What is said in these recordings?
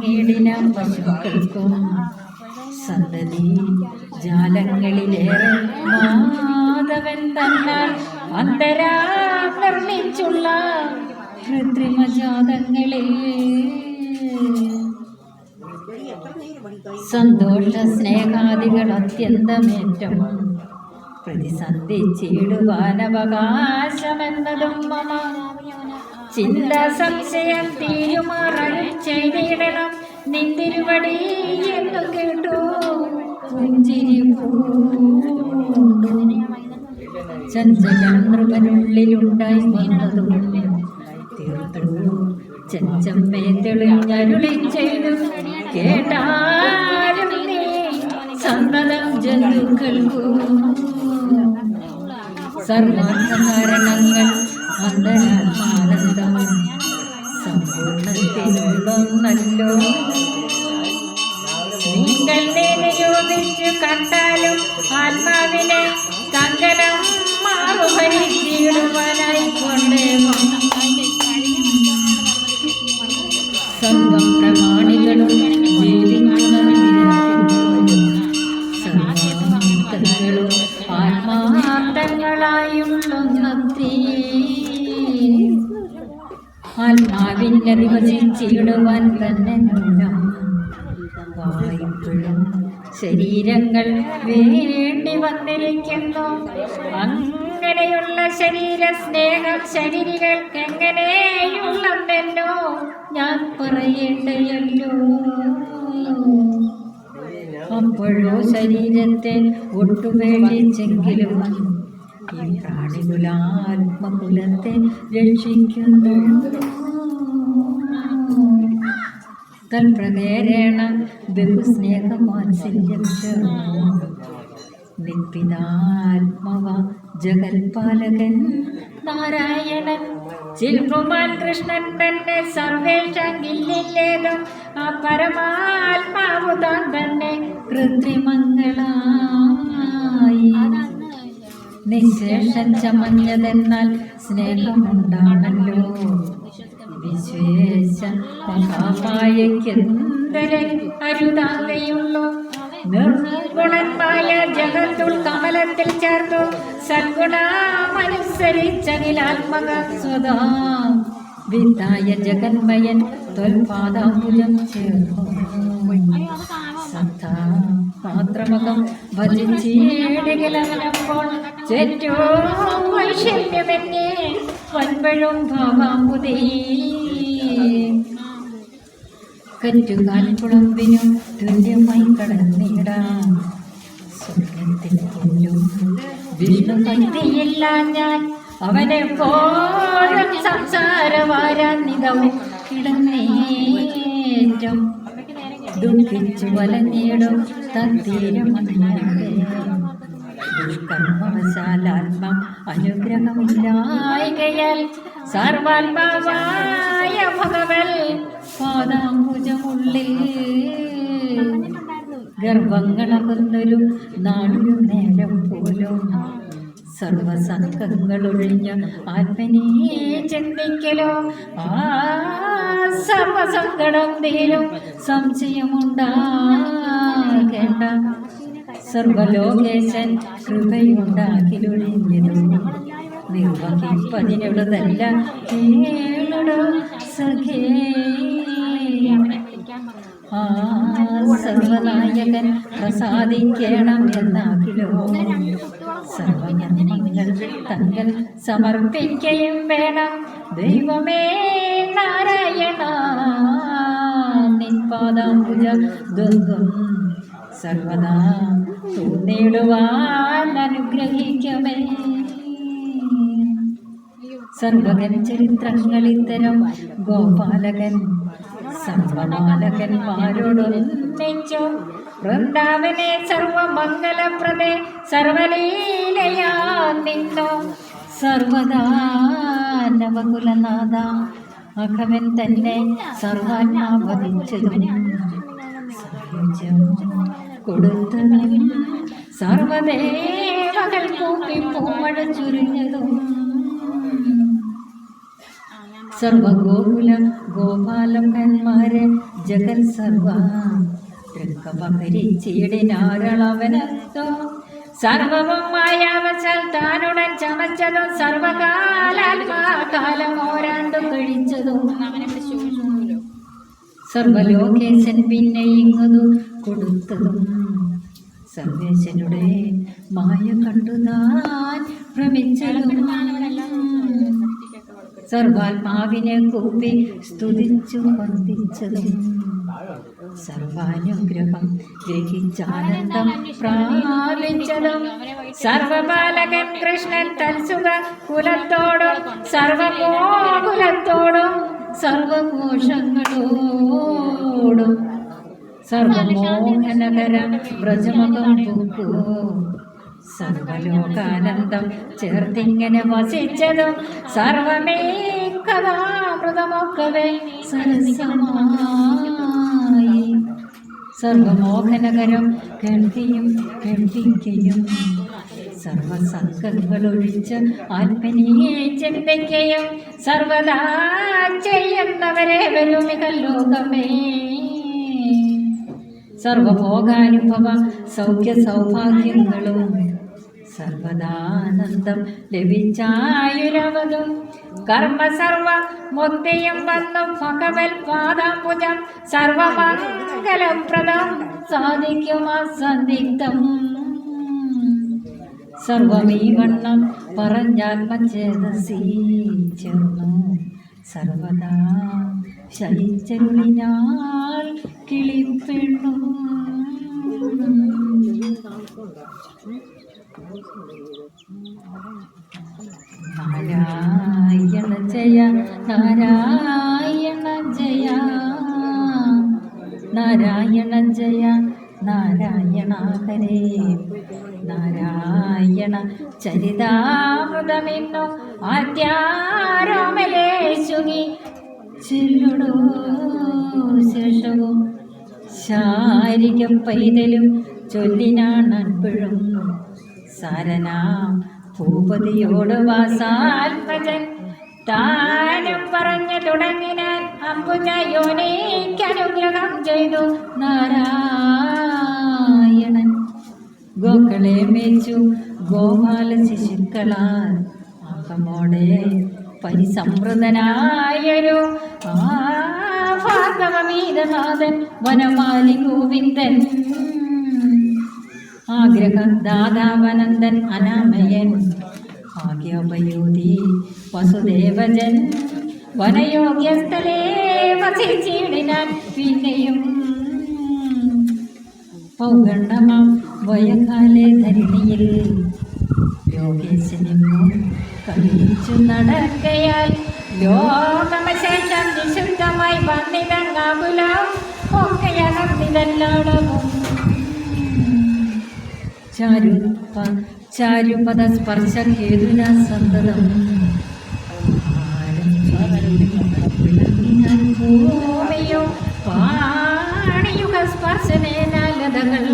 വാങ്ങിടിന പശുക്കൾക്കും സന്തതി ജാലങ്ങളിലേറെ മാധവൻ തന്നാൽ അന്തരാ നിർമ്മിച്ചുള്ള കൃത്രിമ ജാതങ്ങളിൽ സന്തോഷ സ്നേഹാദികൾ അത്യന്തമേറ്റം. പ്രതിസന്ധിച്ചിടുവാനവകാശമെന്നതും മമ. ചിന്ത സംശയം തീരുമാറാൻ ചെയ്തിടണം. നിന്തിരുവടി എന്നു കേട്ടു. പുഞ്ചിരി ചഞ്ചലം നൃപനുള്ളിലുണ്ടായി വന്നതും തീർത്തു. ചെഞ്ചമ്മേ തെളിഞ്ഞരുളി ചെയ്തു. കേട്ടാലും നീ സന്നദ്ധം ജന്തുക്കൾക്കു. സർവാർത്ഥകാരണങ്ങൾ അന്തരാത്മാനന്ദം സമ്പൂർണത്തിനുള്ളൊന്നല്ലോ നിങ്ങൾ നിയോഗിച്ചു കണ്ടാലും ആത്മാവിനെ സങ്കലം മാറുഭരിച്ചിടുവാനായി കൊണ്ടേവോ വായ്പഴും ശരീരങ്ങൾ വേണ്ടി വന്നിരിക്കുന്നു. അങ്ങനെയുള്ള ശരീര സ്നേഹം ശരീരികൾക്ക് എങ്ങനെയുള്ളതെന്നോ ഞാൻ പറയേണ്ടയല്ലോ. അപ്പോഴോ ശരീരത്തെ ഒട്ടുപേടിച്ചെങ്കിലും ഈ പ്രാണികുലാത്മകുലത്തെ രക്ഷിക്കുന്നു. തൽപ്രകേരേണ ബഹുസ്നേഹമാത്സല്യം ചേർന്നു നിൻപിതാത്മവ ജഗൽപാലകൻ നാരായണൻ. ചിൽകുമാൻ കൃഷ്ണൻ തന്നെ സർവേഷങ്കില്ലില്ലേതും ആ പരമാത്മാവു താൻ തന്നെ കൃത്രിമങ്ങളായി. നിശേഷം ചമഞ്ഞതെന്നാൽ സ്നേഹമുണ്ടാണല്ലോ. വിശേഷ മഹാമായക്കെന്തരെ അരുതാകയുള്ളു നിർഗുണന്മായ ജഗത്തുൾ കമലത്തിൽ ചേർത്തു സദ്ഗുണമനുസരിച്ചകിലാത്മക സ്വതാ വിത്തായ ജഗന്മയൻ തൊൽപാദാംബുജം ചേർന്നു. സത്താ മാത്രമകം ഭജിച്ചേടികളപ്പോൾ ചെറ്റോ വൈഷമ്യമെന്നെ വൻപഴും ഭാവാമ്പുതേ കറ്റുകാൽക്കുളമ്പിനും തുല്യമായി കടന്നിടാം. സ്വർഗത്തിൽ കൊല്ലും വിഷ്ണു ഭക്തിയില്ല ഞാൻ അവനെപ്പോഴും സംസാരവാരാന്നിതവും കിടന്നേറ്റം. ദുഃഖിച്ചു വലഞ്ഞിടും ദുഷ്കർമ്മവശാലാത്മം അനുഗ്രഹമില്ലായകയാൽ സർവാത്മാവായ ഭഗവൽ പാദാംബുജമുള്ളിൽ ഗർഭങ്ങളകുന്നൊരു നാടൊരു നേരം പോലും സർവസംഘങ്ങളൊഴിഞ്ഞ ആത്മനെ ചിന്തിക്കലോ ആ സർവസങ്കടം തീരും സംശയമുണ്ടാകേണ്ട സർവലോകേശൻ നിർവഹിപ്പതിനുള്ളതല്ല കേളടോ സഖേ. സർവനായകൻ പ്രസാദിക്കണം എന്നാകിലോ സർവജന്മങ്ങൾ തങ്ങൾ സമർപ്പിക്കുകയും വേണം. ദൈവമേ നാരായണ. നിൻപാദാംബുജ ദ്വന്ദ്വം സർവദാ തോന്നിടുവാൻ അനുഗ്രഹിക്കമേ സർവകൻ ചരിത്രങ്ങൾ ഇത്തരം ഗോപാലകൻ സർവമാലകന്മാരോടൊന്നിച്ചു വൃന്ദാവനെ സർവമംഗലപ്രദേ സർവലീലയാ നിന്നു. സർവദാ അഖവൻ തന്നെ സായുജ്യം കൊടുത്തതും സർവദേവകൾ കൂപ്പി പൂമഴ ചുരിഞ്ഞതും സർവഗോകുല ഗോപാലകന്മാരെ ജഗൻ സർവ. തൃക്കപകരിച്ചിടിനാരളവനത്തോ. സർവവും മായാവശാൽ താനുടൻ ചമച്ചതും സർവകാലാത്മാകാലം ഓരാണ്ടു കഴിച്ചതും. സർവലോകേശൻ പിന്നെ ഇങ്ങതു കൊടുത്തതും സർവേശനുടെ മായ കണ്ടു ഭ്രമിച്ചതും. സർവാത്മാവിനെ കൂപ്പി സ്തുതിച്ചു വന്ദിച്ചതും. സർവാനുഗ്രഹം ഗ്രഹിച്ചാനന്ദം പ്രാപിച്ചതും സർവപാലകൻ കൃഷ്ണൻ തൽസുഖ കുലത്തോടും സർവമോകുലത്തോടും സർവകോശങ്ങളോടും. സർവമോഹനകര വ്രജമകം പൂക്കൂ. സർവലോകാനന്ദം ചേർത്തിങ്ങനെ വസിച്ചതും സർവമേ കഥാമൃതമൊക്കവേ സരസമായി. സർവമോഹനകരം കേൾക്കുകയും കേൾപ്പിക്കുകയും സർവസംഘങ്ങളൊഴിച്ച് ആത്മനിയെ ചിന്തിക്കുകയും സർവദാ ചെയ്യുന്നവരെ വരുമിക ലോകമേ. സർവഭോഗാനുഭവ സൗഖ്യ സൗഭാഗ്യങ്ങളും സർവദാനന്ദം ലഭിച്ചായുരവതും കർമ്മ സർവ മുക്തിയും വന്നു ഭഗവൽ പാദാംബുജം. സർവമംഗലപ്രദം സാധിക്കും അസന്ദിഗ്ധം സർവമീ വണ്ണം പറഞ്ഞാത്മചേതസി ചേർന്നു. സർവദാ ശയിച്ചരുളിനാൾ കിളിപ്പെണ്ണു. നാരായണ ജയ നാരായണ ജയ. നാരായണ ജയ നാരായണ ഹരേ. നാരായണ ചരിതാമൃതമിന്നു ആദ്യാരോമലേശുകി ചെല്ലുടോ ശേഷവും ശാരിക പൈതലും ചൊല്ലിനാണൻപിഴും സാരനാം ഭൂപതിയോട് വാസാത്മജൻ താനും പറഞ്ഞു തുടങ്ങിനാൻ അമ്പുജ യോനിക്കനുഗ്രഹം ചെയ്തു നാരായണൻ ഗോക്കളെ മേച്ചു ഗോപാല ശിശുക്കളാൽ ആകമോടെ പരിസമൃതനായൊരു ആ ഭാർഗവമീതനാഥൻ വനമാലി ഗോവിന്ദൻ. ആഗ്രഹദാതാവനന്ദൻ അനാമയൻ. ഭാഗ്യോപയോധി വസുദേവജൻ. വനയോഗ്യസ്ഥലേ വസിച്ചിടിനാൻ പിന്നെയും. പൗഗണ്ഡമാം ധരണിയിൽ. ലോകേശനെങ്ങും കഴിച്ചു നടക്കയാൽ ലോകമശേഷം നിശുദ്ധമായി വന്നിതങ്ങാകുലം ഒക്കെയകർന്നിതല്ലോടവും ചാരു പ- ചാരുപദ സ്പർശ കേതുന സന്തതം. ഭൂമിയും പാണിയുഗ സ്പർശനേനാലതകൾ.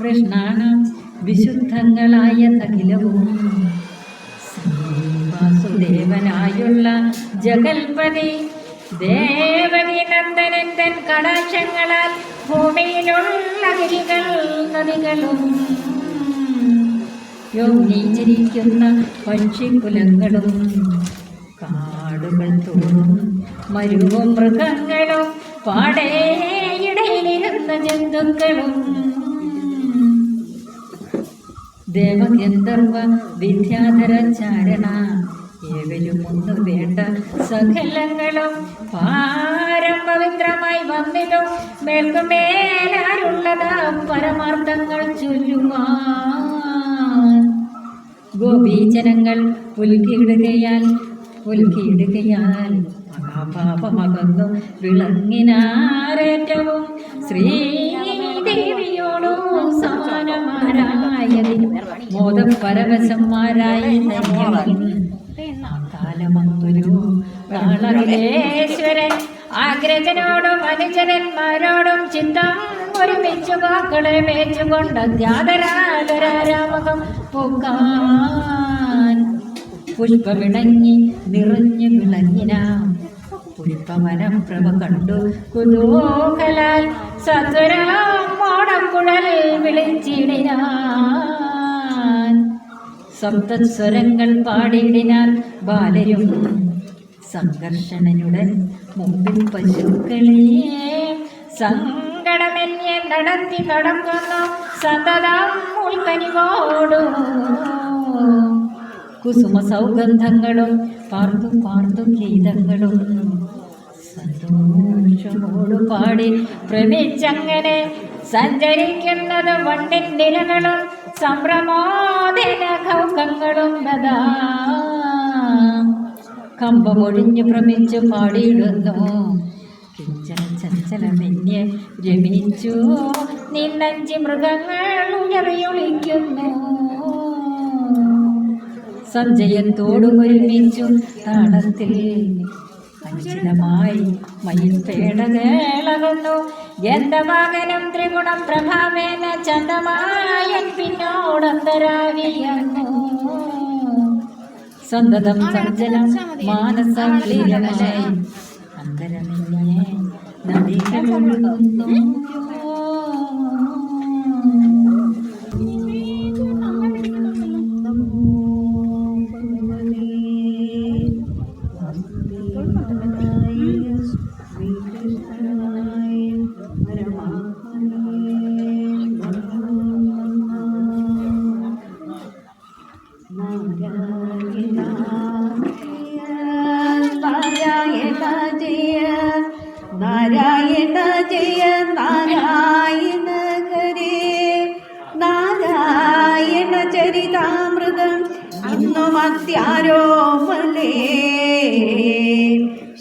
കൃഷ്ണാണം വിശുദ്ധങ്ങളായ തകിലവും വാസുദേവനായുള്ള ജഗൽപതി ദേവകി നന്ദനന്ദൻ കടാക്ഷങ്ങളാൽ ഭൂമിയിലുള്ള ഗിരികൾ നദികളും യോഗ്നീചരിക്കുന്ന പക്ഷിക്കുലങ്ങളും കാടുകൾ തോറും മരുവും മൃഗങ്ങളും പാടേയിടയിലിരുന്ന ജന്തുക്കളും ദേവഗന്ധർവ വിദ്യാധര ചാരണ. ഏവരും ഒന്നു വേണ്ട. സകലങ്ങളും പാരം പവിത്രമായി വന്നിലും മേൽക്കുമേലാരുള്ളത് പരമാർത്ഥങ്ങൾ ചൊല്ലുവാൻ. ഗോപീജനങ്ങൾ പുൽകിയിടുകയാൽ പുൽകിയിടുകയാൽ മഹാപാപമകന്നു. വിളങ്ങിനാരേറ്റവും ശ്രീദേവിയോടു മോദപരവശന്മാരായി കാലമൊരു ഈശ്വരൻ ആഗ്രജനോടും അനുചരന്മാരോടും ചിന്തം ഒരുമിച്ചു വാക്കളെ മേച്ചുകൊണ്ട് ധ്യാതരാമുഖം പൂക്കാൻ. പുഷ്പമിണങ്ങി നിറഞ്ഞു വിളഞ്ഞിനാം പുഷ്പവനം പ്രഭ കണ്ടു കുതൂഹലാൽ സത്വരാം ഓടക്കുഴൽ വിളിച്ചിടിനാൻ സപ്തസ്വരങ്ങൾ പാടിയിടിനാൽ ബാലരും സംഘർഷണനുടൻ മുമ്പിൽ പശുക്കളെ സങ്കടമെന്നെ നടത്തി കടക്കുന്നു സതതം ഉൾക്കനിവോടു. കുസുമ സൗഗന്ധങ്ങളും പാർത്തും പാർത്തും ഗീതങ്ങളും സന്തോഷമോട് പാടി പ്രമിച്ചങ്ങനെ സഞ്ചരിക്കുന്നത് വണ്ടിൻ ഇലകളും സംഭ്രമോദന കമ്പമൊഴിഞ്ഞു ഭ്രമിച്ചു പാടിയിടുന്നു. കിഞ്ചന രമിച്ചു. നിന്നഞ്ചി മൃഗങ്ങൾ ഉയറിയൊളിക്കുന്നു. സഞ്ജയത്തോടും ഒരുമിച്ചു താളത്തിൽ അഞ്ചിതമായി മയിൽ പേടകേളകുന്നു ഗന്ധവാകനം ത്രിഗുണം പ്രഭാവേന ചന്തമായൻ പിന്നോടന്തരാവിയന്നു സന്തതം സജ്ജനം മാനസം ലീലമായി അന്തരമില്ലേ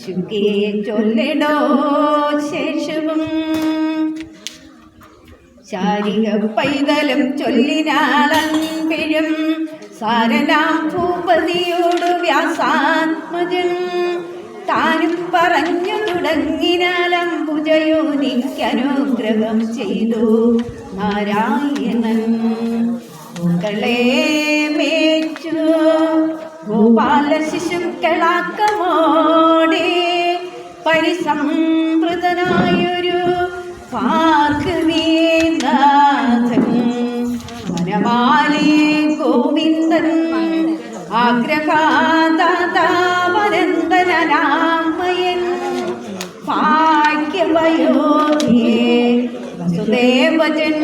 ശുകേ ചൊല്ലിടോ ശേഷവും. ശാരിക പൈതലും ചൊല്ലിനാളൻപിഴും. സാരനാം ഭൂപതിയോട് വ്യാസാത്മജൻ. താനും പറഞ്ഞു തുടങ്ങിനാലം തുടങ്ങിനാലംബുജയോനിക്കനുഗ്രഹം ചെയ്തു. നാരായണൻ പൂക്കളെ മേച്ചു ഗോപാല ശിശുക്കളാക്കമോടെ പരിസംവൃതനായൊരു പാർഗവീനാഥൻ വനമാലി ഗോവിന്ദൻ ആഗ്രഹാദാവനന്ദനാമയൻ ഭാഗ്യവയോധിയെ വസുദേവജൻ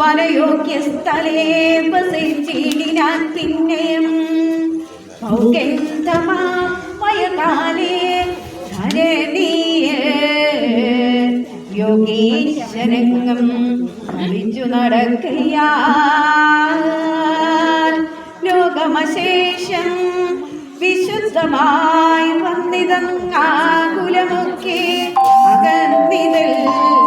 വനയോഗ്യസ്ഥലേ വസിച്ചിടിനാൻ പിന്നെയും ധരണീയ യോഗീശ്വരംഗം കളിച്ചു നടക്കയാൽ ലോകമശേഷം വിശുദ്ധമായി വന്നിതങ്ങാകുലമൊക്കെ അകന്നിതല്ലാതും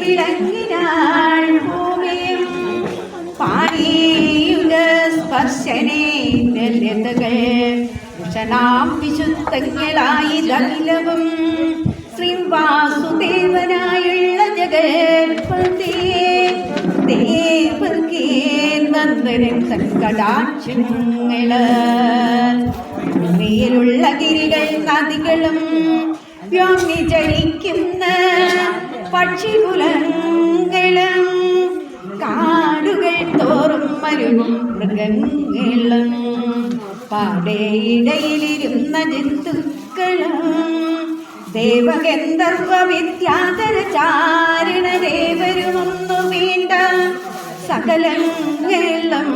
വിളങ്ങിനാൾ വിശുദ്ധങ്ങളായി ദലവും ശ്രീ വാസുദേവനായുള്ള ജഗൽപതി ദേവകേ നന്ദനൻ സങ്കടാക്ഷങ്ങൾ ഭൂമിയിലുള്ള ഗിരികൾ നദികളും വ്യോമി ചലിക്കുന്ന പക്ഷികുലങ്ങളും കാടുകൾ തോറും മരുവും മൃഗങ്ങളും പാടയിടയിലിരുന്ന ജന്തുക്കളും ദേവഗന്ധർവ വിദ്യാധര ചാരണ ദേവരുമൊന്നു വീണ്ട സകലങ്ങളും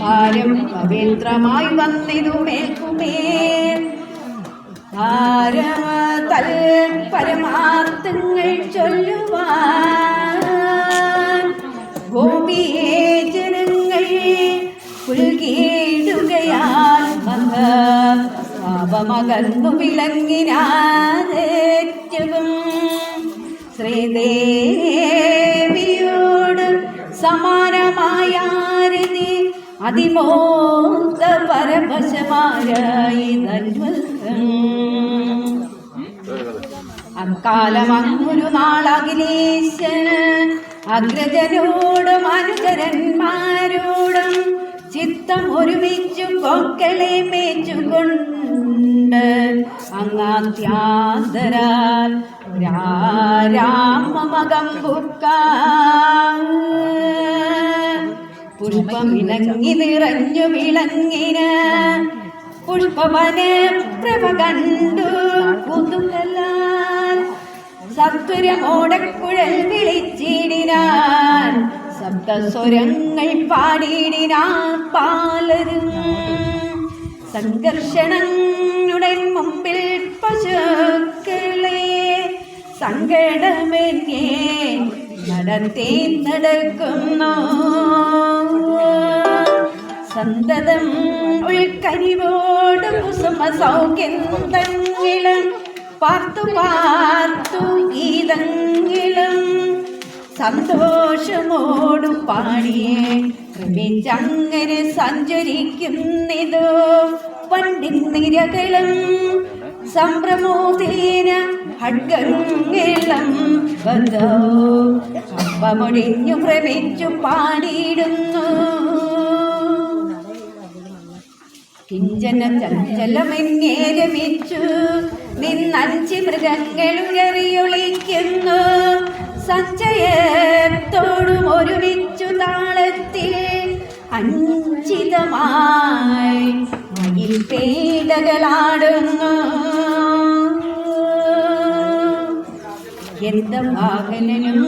പാരം പവിത്രമായി വന്നിതു ഭാരതൽ പരമാർത്ഥങ്ങൾ ചൊല്ലുവാൻ ഗോപിയെ ജനങ്ങൾ പുൽകീടുകയാൽ വന്ന പാപമകന്നു വിളങ്ങിനാതേറ്റവും ശ്രീദേവിയോട് സമാനമായ അതിമോദ പരമശമാരായി തന്വൽക്കം അക്കാലം അങ്ങൊരു നാളകിലേശന് അഗ്രജനോടും അനുചരന്മാരോടും ചിത്തം ഒരുമിച്ചു കൊക്കളെ മേച്ചുകൊണ്ട് അങ്ങാത്യാന്തരാൽ രാമമകം പുഷ്പം ഇണങ്ങി നിറഞ്ഞു വിളങ്ങിന് പുഷ്പവന പ്രഭ കണ്ടു. കുതുകലാൽ സത്വരമോടക്കുഴൽ വിളിച്ചിടിനാൻ. ശബ്ദസ്വരങ്ങൾ പാടിയിടിനാ പാലരും. സംഘർഷണങ്ങളുടെ മുമ്പിൽ പശുക്കളെ സങ്കടമെന്നേ നടത്തി നടക്കുന്നു. സന്തതം ഉൾക്കരിവോട് കുസുമ തങ്ങിലും പാർത്തു പാർത്തു ഗീതങ്ങളും സന്തോഷമോടു പാടിയേ. ക്രമിച്ചങ്ങനെ സഞ്ചരിക്കുന്നിതോ പണ്ടി നിരകളും സംഭ്രമോദീന ഹഡ്ഗങ്ങളും ബന്ധോ അപ്പമൊഴിഞ്ഞു ഭ്രമിച്ചു പാടിയിടുന്നു. കിഞ്ചന ചഞ്ചലമെന്നേ രമിച്ചു നിന്നഞ്ച് മൃഗങ്ങളുയറിയൊളിക്കുന്നു സഞ്ചയത്തോടും ഒരുമിച്ചു താളത്തിൽ അഞ്ചിതമായി മയിൽ പേടകളാടുന്നു എന്ത വാഹനനും